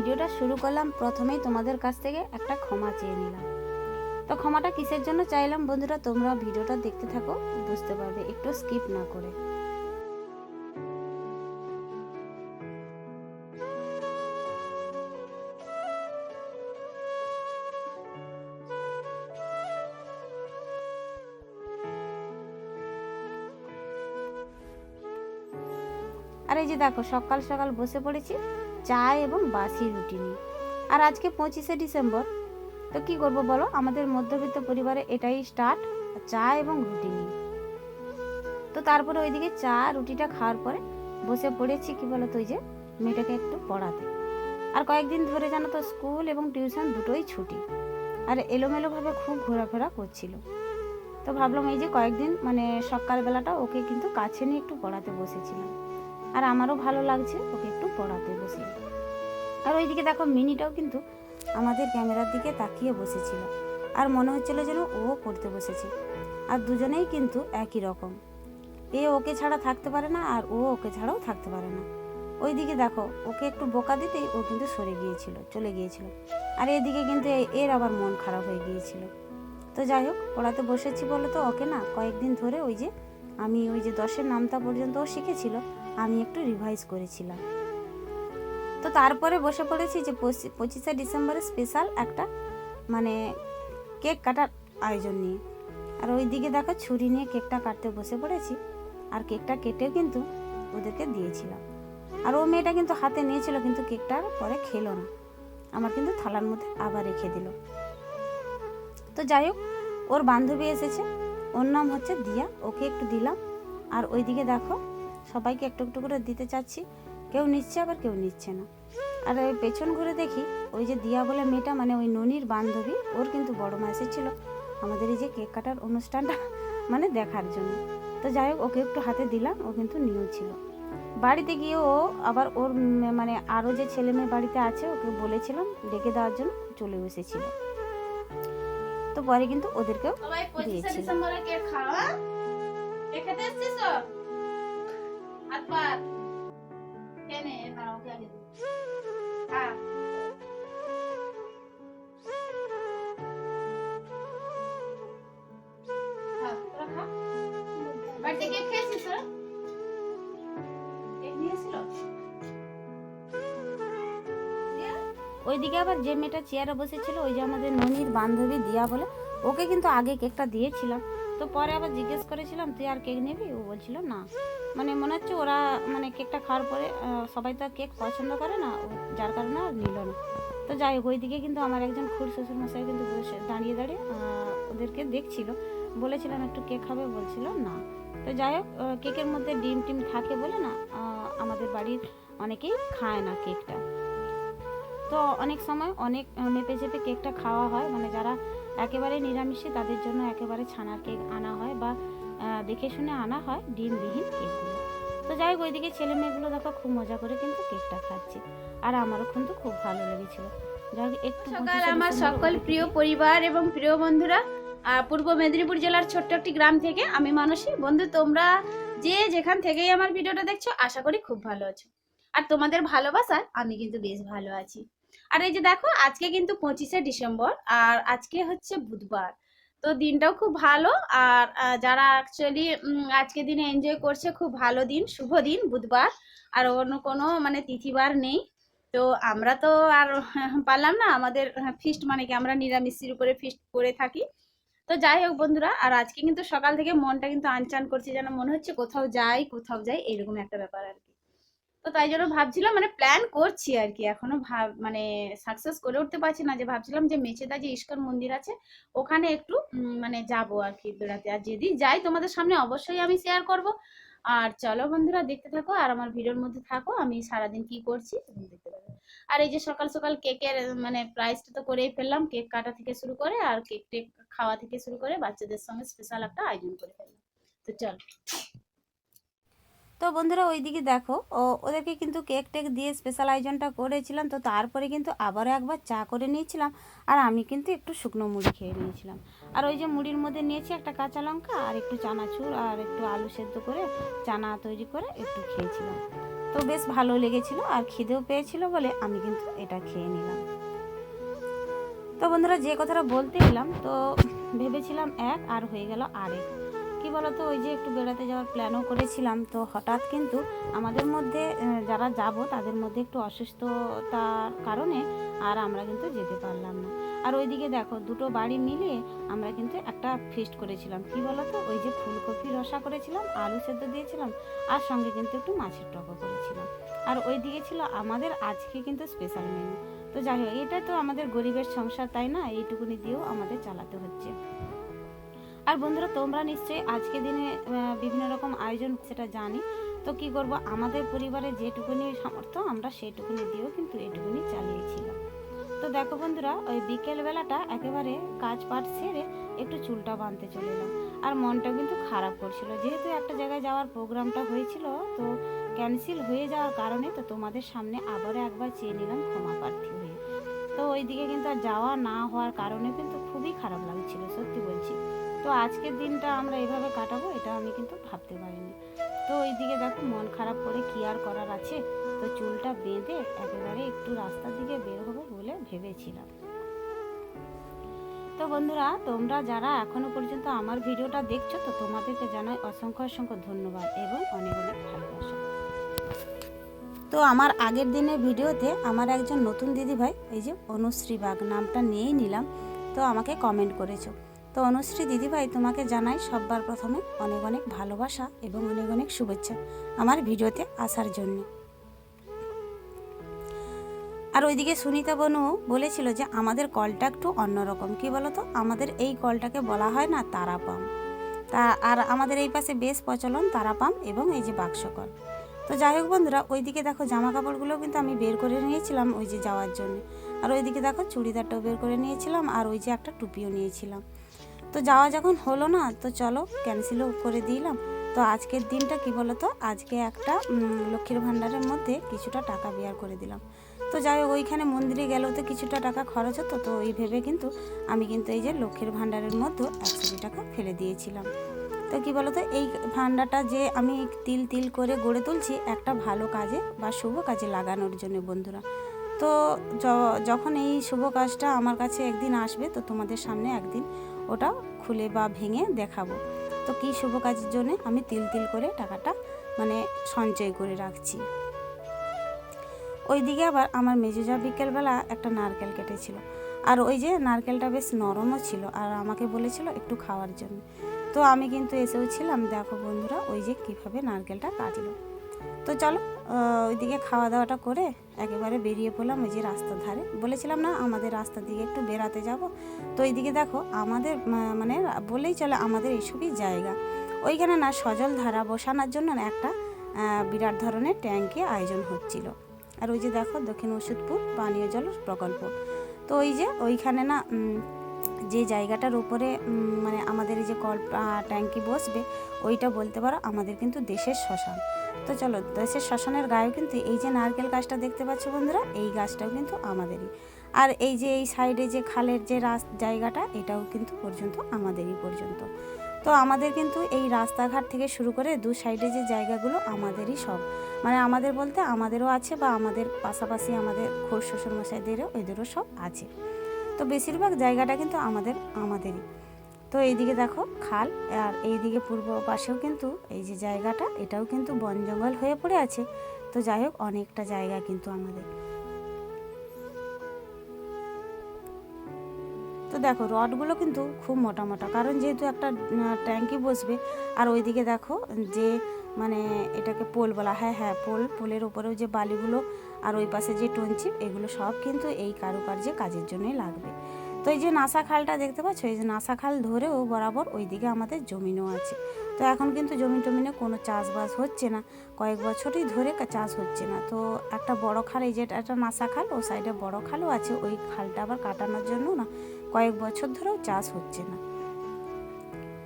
ভিডিওটা শুরু করলাম, প্রথমেই তোমাদের কাছ থেকে একটা ক্ষমা চেয়ে নিলাম। তো ক্ষমাটা কিসের জন্য চাইলাম বন্ধুরা, তোমরা ভিডিওটা দেখতে থাকো, বুঝতে পারবে, একটু স্কিপ না করে। আর এই যে দেখো, সকাল সকাল বসে পড়েছি চা এবং বাসি রুটি নিই। আর আজকে পঁচিশে ডিসেম্বর, তো কি করব বলো? আমাদের মধ্যবিত্ত পরিবারে এটাই স্টার্ট চা এবং রুটি নিই। তো তারপরে ওইদিকে চা, রুটিটা খাওয়ার পরে বসে পড়েছি, কি বলো তো ওই যে, মেয়েটাকে একটু পড়াতে। আর কয়েকদিন ধরে জানো তো, স্কুল এবং টিউশন দুটোই ছুটি। আর এলোমেলোভাবে খুব ঘোরাফেরা করছিল। তো ভাবলাম এই যে কয়েকদিন মানে সকালবেলাটা ওকে কিন্তু কাছে নিয়ে একটু পড়াতে বসেছিলাম। আর আমারও ভালো লাগছে, ওকে পড়াতে বসে। আর ওইদিকে দেখো, মিনিটাও কিন্তু আমাদের ক্যামেরার দিকে তাকিয়ে বসেছিল। আর মনে হচ্ছিল যেন ও পড়তে বসেছে। আর দুজনেই কিন্তু একই রকম। এ ওকে ছাড়া থাকতে পারে না, আর ও ওকে ছাড়াও থাকতে পারে না। ওইদিকে দেখো, ওকে একটু বোকা দিতেই ও কিন্তু সরে গিয়েছিল, চলে গিয়েছিল। আর এদিকে কিন্তু এর আবার মন খারাপ হয়ে গিয়েছিল। তো যাই হোক, পড়াতে বসেছি বলে তো ওকে না, কয়েকদিন ধরে ওই যে আমি ওই যে দশের নামতা পর্যন্ত ও শিখেছিল, আমি একটু রিভাইজ করেছিলাম। তো তারপরে বসে পড়েছি যে পঁচি- পঁচিশে ডিসেম্বরে স্পেশাল একটা মানে কেক কাটার আয়োজন নিয়ে। আর ওই দিকে দেখো ছুরি নিয়ে কেকটা কাটতে বসে পড়েছি, আর কেকটা কেটে কিন্তু ওদেরকে দিয়েছিলাম। আর ও মেয়েটা কিন্তু হাতে নিয়েছিল, কিন্তু কেকটা পরে খেলো না। আমার কিন্তু থালার মধ্যে আবার রেখে দিল। তো যাই হোক, ওর বান্ধবী এসেছে, ওর নাম হচ্ছে দিয়া, ওকে একটু দিলাম। আর ওইদিকে দেখো, সবাইকে একটু একটু করে দিতে চাচ্ছি। কেউ নিচ্ছে আবার কেউ নিচ্ছে না। আর ওই পেছন ঘুরে দেখি ওই যে দিয়া বলে মেয়েটা মানে ওই ননির বান্ধবী ওর কিন্তু বড় মা এসেছিল আমাদের এই যে কেক কাটার অনুষ্ঠানটা মানে দেখার জন্য। তো যাই হোক ওকে একটু হাতে দিলাম ও কিন্তু নিয়েও ছিল। বাড়িতে গিয়ে ও আবার ওর মানে আরও যে ছেলে মেয়ে বাড়িতে আছে ওকে বলেছিলাম ডেকে দেওয়ার জন্য চলে এসেছিল। তো পরে কিন্তু ওদেরকেও কেক খাওয়া? কেক খেতে এসছিস তো? হাত পাত খেয়ে নে, দাঁড়া, ওকে আগে দিই। খা। খা, তোরা খা। বাড়িতে কেক খেয়েছিস তোরা? কেক নিয়ে এসেছিল? দিয়ে? ওইদিকে আবার যে মেয়েটা চেয়ারে বসেছিল ওই যে আমাদের ননির বান্ধবী দিয়া বলে ওকে কিন্তু আগে কেকটা দিয়েছিলাম তো পরে আবার জিজ্ঞেস করেছিলাম, তুই আর কেক নিবি? ও বলছিল, না। মানে মনে হচ্ছে ওরা মানে কেকটা খাওয়ার পরে সবাই তো আর কেক পছন্দ করে না যার কারণে আর নিল না। তো যাই হোক, ওইদিকে কিন্তু আমার একজন খুর শ্বশুর মশাই কিন্তু বসে দাঁড়িয়ে দাঁড়িয়ে ওদেরকে দেখছিল। বলেছিলাম, একটু কেক খাবে? বলছিল, না। তো যাই হোক কেকের মধ্যে ডিম টিম থাকে বলে না আমাদের বাড়ির অনেকেই খায় না কেকটা তো অনেক সময় অনেক মেপে চেপে কেকটা খাওয়া হয়। মানে যারা একেবারে নিরামিষে তাদের জন্য একেবারে ছানার কেক আনা হয় বা দেখে শুনে আনা হয় ডিমবিহীন কেকগুলো। তো যাই হোক ওইদিকে ছেলে মেয়েগুলো দেখো খুব মজা করে কিন্তু কেকটা খাচ্ছে। আর আমারও কিন্তু খুব ভালো লেগেছিল। সকাল আমার সকল প্রিয় পরিবার এবং প্রিয় বন্ধুরা আহ, পূর্ব মেদিনীপুর জেলার ছোট্ট একটি গ্রাম থেকে আমি মানসী। বন্ধু তোমরা যে যেখান থেকেই আমার ভিডিওটা দেখছ আশা করি খুব ভালো আছো। আর তোমাদের ভালোবাসায় আমি কিন্তু বেশ ভালো আছি। আর এই যে দেখো, আজকে কিন্তু পঁচিশে ডিসেম্বর আর আজকে হচ্ছে বুধবার। তো দিনটাও খুব ভালো আর যারা অ্যাকচুয়ালি আজকে দিনে এনজয় করছে, খুব ভালো দিন, শুভ দিন, বুধবার। আর অন্য কোনো মানে তিথিবার নেই। তো আমরা তো আর, পারলাম না, আমাদের ফিস্ট মানে কি, আমরা নিরামিষের উপরে ফিস্ট করে থাকি। তো যাই হোক বন্ধুরা, আর আজকে কিন্তু সকাল থেকে মনটা কিন্তু আনচান করছে, যেন মনে হচ্ছে কোথাও যাই কোথাও যাই, এরকম একটা ব্যাপার আর কি। তো তাই জন্য ভাবছিলাম মানে প্ল্যান করছি আর কি এখনও ভাব মানে সাকসেস করে উঠতে পারছি না যে, ভাবছিলাম যে মেচেদা যে ইস্কন মন্দির আছে, ওখানে একটু মানে যাব আর কি বেড়াতে। আর যদি যাই তোমাদের সামনে অবশ্যই আমি শেয়ার করব। আর চলো বন্ধুরা, দেখতে থাকো আর আমার ভিডিওর মধ্যে থাকো, আমি সারাদিন কি করছি দেখতে পাবে আর এই যে সকাল সকাল কেকের মানে প্রাইসটা তো করেই ফেললাম, কেক কাটা থেকে শুরু করে আর কেক টেক খাওয়া থেকে শুরু করে বাচ্চাদের সঙ্গে স্পেশাল একটা আয়োজন করে ফেললাম। তো চল। তো বন্ধুরা ওইদিকে দেখো, ও, ওদেরকে কিন্তু কেক টেক দিয়ে স্পেশাল আয়োজনটা করেছিলাম, তো তারপরে কিন্তু আবারও একবার চা করে নিয়েছিলাম, আর আমি কিন্তু একটু শুকনো মুড়ি খেয়ে নিয়েছিলাম। আর ওই যে মুড়ির মধ্যে নিয়েছি একটা কাঁচা লঙ্কা আর একটু চানাচুর আর একটু আলু সেদ্ধ করে চানা তৈরি করে একটু খেয়েছিলাম। তো বেশ ভালো লেগেছিল আর খিদেও পেয়েছিল বলে আমি কিন্তু এটা খেয়ে নিলাম। তো বন্ধুরা যে কথাটা বলতে এলাম, তো ভেবেছিলাম এক আর হয়ে গেল আরেক। কি বলতো, ওই যে একটু বেড়াতে যাওয়ার প্ল্যানও করেছিলাম, তো হঠাৎ কিন্তু আমাদের মধ্যে যারা যাব তাদের মধ্যে একটু অসুস্থতার কারণে আর আমরা কিন্তু যেতে পারলাম না। আর ওইদিকে দেখো, দুটো বাড়ি মিলিয়ে আমরা কিন্তু একটা ফিস্ট করেছিলাম। কি বলতো, ওই যে ফুলকপি রসা করেছিলাম, আলু সেদ্ধ দিয়েছিলাম, আর সঙ্গে কিন্তু একটু মাছের টকও করেছিলাম। আর ওইদিকে ছিল আমাদের আজকে কিন্তু স্পেশাল মেনু তো যাই হোক, এটা তো আমাদের গরিবের সংসার, তাই না? এইটুকুনি দিয়েও আমাদের চালাতে হচ্ছে। আর বন্ধুরা, তোমরা নিশ্চয়ই আজকে দিনে বিভিন্ন রকম আয়োজন সেটা জানি। তো কি করব? আমাদের পরিবারে যেটুকুনি সামর্থ্য, আমরা সেটুকুনি দিয়েও কিন্তু এটুকুনি চালিয়েছিলাম। তো দেখো বন্ধুরা, ওই বিকেলবেলাটা একেবারে কাজ পাট সেরে একটু চুলটা বাঁধতে চলে এলাম। আর মনটা কিন্তু খারাপ করছিল। যেহেতু একটা জায়গায় যাওয়ার প্রোগ্রামটা হয়েছিল, তো ক্যান্সেল হয়ে যাওয়ার কারণে তো তোমাদের সামনে আবারও একবার চেয়ে নিলাম ক্ষমা প্রার্থী হয়ে। তো ওইদিকে কিন্তু আর যাওয়া না হওয়ার কারণে কিন্তু খুবই খারাপ লাগছিল, সত্যি বলছি। তো আজকের দিনটা আমরা এভাবে কাটাবো, এটা আমি কিন্তু ভাবতে পারিনি। তো ওইদিকে দেখো, মন খারাপ করে কি আর করার আছে? তো চুলটা বেঁধে একেবারে একটু রাস্তার দিকে বের হব বলে ভেবেছিলাম। তো বন্ধুরা, তোমরা যারা এখনও পর্যন্ত আমার ভিডিওটা দেখছ, তো তোমাদেরকে জানাই অসংখ্য অসংখ্য ধন্যবাদ এবং অনেক অনেক ভালোবাসা। তো আমার আগের দিনের ভিডিওতে আমার একজন নতুন দিদিভাই, এই যে অনুশ্রী বাগ নামটা নিয়েই নিলাম, তো আমাকে কমেন্ট করেছ। তো অনুশ্রী দিদিভাই তোমাকে জানাই সববার প্রথমে অনেক অনেক ভালোবাসা এবং অনেক অনেক শুভেচ্ছা আমার ভিডিওতে আসার জন্য। আর ওইদিকে সুনিতা বনু বলেছিল যে আমাদের কলটা একটু অন্যরকম। কি বলতো? আমাদের এই কলটাকে বলা হয় না তারাপাম। তা আর আমাদের এই পাশে বেশ প্রচলন তারাপাম এবং এই যে বাক্স কল তো যাই হোক বন্ধুরা, ওইদিকে দেখো জামা কাপড়গুলো কিন্তু আমি বের করে নিয়েছিলাম ওই যে যাওয়ার জন্য। আর ওইদিকে দেখো চুড়িদারটাও বের করে নিয়েছিলাম আর ওই যে একটা টুপিও নিয়েছিলাম। তো যাওয়া যখন হলো না, তো চলো ক্যান্সেলও করে দিলাম। তো আজকের দিনটা কি বলতো? আজকে একটা লক্ষ্মীর ভাণ্ডারের মধ্যে কিছুটা টাকা বিয়ার করে দিলাম। তো যাই হোক, ওইখানে মন্দিরে গেলেও তো কিছুটা টাকা খরচ হতো, তো ওই ভেবে কিন্তু আমি কিন্তু এই যে লক্ষ্মীর ভাণ্ডারের মধ্যে একশো টাকা ফেলে দিয়েছিলাম। তো কি বলতো? এই ভাণ্ডারটা যে আমি তিল তিল করে গড়ে তুলছি, একটা ভালো কাজে বা শুভ কাজে লাগানোর জন্য বন্ধুরা। তো যখন এই শুভ কাজটা আমার কাছে একদিন আসবে, তো তোমাদের সামনে একদিন ওটা খুলে বা ভেঙে দেখাবো। তো কী শুভ কাজের জন্য আমি তিল তিল করে টাকাটা মানে সঞ্চয় করে রাখছি। ওইদিকে আবার আমার মেজোজা বিকেলবেলা একটা নারকেল কেটেছিল। আর ওই যে নারকেলটা বেশ নরমও ছিল আর আমাকে বলেছিল একটু খাওয়ার জন্য। তো আমি কিন্তু এসেও ছিলাম, দেখো বন্ধুরা, ওই যে কীভাবে নারকেলটা কাটলো। তো চলো ওইদিকে খাওয়া দাওয়াটা করে একেবারে বেরিয়ে পড়লাম ওই যে রাস্তার ধারে। বলেছিলাম না, আমাদের রাস্তার দিকে একটু বেড়াতে যাব। তো এইদিকে দেখো, আমাদের মানে বলেই চলে আমাদের এইসবই জায়গা। ওইখানে না সজল ধারা বসানোর জন্য একটা বিরাট ধরনের ট্যাঙ্কে আয়োজন হচ্ছিল। আর ওই যে দেখো দক্ষিণ ওষুধপুর পানীয় জল প্রকল্প। তো ওই যে ওইখানে না যে জায়গাটার উপরে মানে আমাদের এই যে কল ট্যাঙ্কি বসবে, ওইটা বলতে পারো আমাদের কিন্তু দেশের শ্মশান। তো চলো, দেশের শ্মশানের গায়েও কিন্তু এই যে নারকেল গাছটা দেখতে পাচ্ছ বন্ধুরা, এই গাছটাও কিন্তু আমাদেরই। আর এই যে এই সাইডে যে খালের যে রাস, জায়গাটা, এটাও কিন্তু পর্যন্ত আমাদেরই পর্যন্ত। তো আমাদের কিন্তু এই রাস্তাঘাট থেকে শুরু করে দু সাইডে যে জায়গাগুলো, আমাদেরই সব। মানে আমাদের বলতে আমাদেরও আছে বা আমাদের পাশাপাশি আমাদের খোর শ্বশুর মশাইদেরও এদেরও সব আছে। তো বেশিরভাগ জায়গাটা কিন্তু আমাদের, আমাদেরই। তো এইদিকে দেখো খাল, আর এইদিকে পূর্ব পাশেও কিন্তু এই যে জায়গাটা, এটাও কিন্তু বন জঙ্গল হয়ে পড়ে আছে। তো যাই হোক, অনেকটা জায়গা কিন্তু আমাদের। তো দেখো, রডগুলো কিন্তু খুব মোটা মোটা, কারণ যেহেতু একটা ট্যাঙ্কি বসবে, আর ওইদিকে দেখো যে মানে এটাকে পোল বলা হ্যাঁ হ্যাঁ পোল, পোলের ওপরেও যে বালিগুলো আর ওই পাশে যে টনচিপ এগুলো সব কিন্তু এই কারুকার্যে কাজের জন্যই লাগবে। তো এই যে নাসা খালটা দেখতে পাচ্ছ? এই যে নাসা খাল ধরেও বরাবর ওই দিকে আমাদের জমিনও আছে। তো এখন কিন্তু জমি টমিনে কোনো চাষবাস হচ্ছে না। কয়েক বছরই ধরে চাষ হচ্ছে না। তো একটা বড় খাল এই যে একটা নাসা খাল ও সাইডে বড় খালও আছে। ওই খালটা আবার কাটানোর জন্য না কয়েক বছর ধরেও চাষ হচ্ছে না।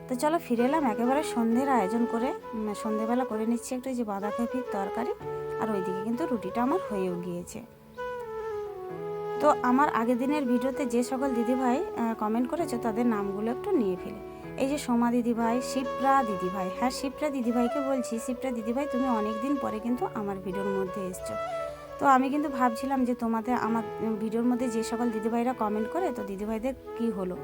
তো চলো ফিরে এলাম। একেবারে সন্ধ্যের আয়োজন করে উম, সন্ধ্যেবেলা করে নিচ্ছি একটু যে বাঁধাকপির তরকারি। আর ওইদিকে কিন্তু রুটিটা আমার হয়েও গিয়েছে। তো আমার আগের দিনের ভিডিওতে যে সকল দিদিভাই কমেন্ট করেছে তাদের নামগুলো একটু নিয়ে ফেলি। এই যে সোমা দিদিভাই, শিপ্রা দিদিভাই হ্যাঁ শিপ্রা দিদিভাইকে বলছি, শিপ্রা দিদিভাই, তুমি অনেক দিন পরে কিন্তু আমার ভিডিওর মধ্যে এসছো। তো আমি কিন্তু ভাবছিলাম যে তোমাদের আমার ভিডিওর মধ্যে যে সকল দিদিভাইরা কমেন্ট করে, তো দিদিভাইদের কি হলো?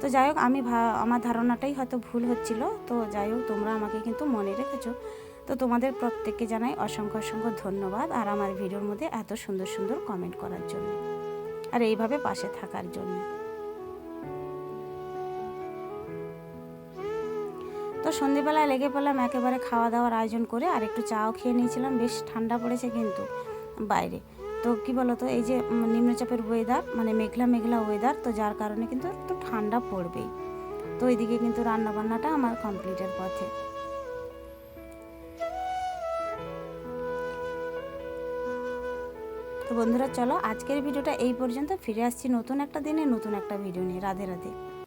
তো যাই হোক, আমি আমার ধারণাটাই হয়তো ভুল হচ্ছিল। তো যাই হোক, তোমরা আমাকে কিন্তু মনে রেখেছো। তো তোমাদের প্রত্যেককে জানাই অসংখ্য অসংখ্য ধন্যবাদ আর আমার ভিডিওর মধ্যে এত সুন্দর সুন্দর কমেন্ট করার জন্য আর এইভাবে পাশে থাকার জন্য। তো সন্ধেবেলায় লেগে পড়লাম, একেবারে খাওয়া দাওয়ার আয়োজন করে আর একটু চাও খেয়ে নিয়েছিলাম, বেশ ঠান্ডা পড়েছে কিন্তু বাইরে। তো কি বলতো, এই যে নিম্নচাপের ওয়েদার মানে মেঘলা মেঘলা ওয়েদার তো যার কারণে কিন্তু একটু ঠান্ডা পড়বেই। তো এইদিকে কিন্তু রান্না বান্নাটা আমার কমপ্লিটের পথে। বন্ধুরা, চলো আজকের ভিডিওটা এই পর্যন্ত। ফিরে আসছি নতুন একটা দিনে, নতুন একটা ভিডিও নিয়ে। রাধে রাধে।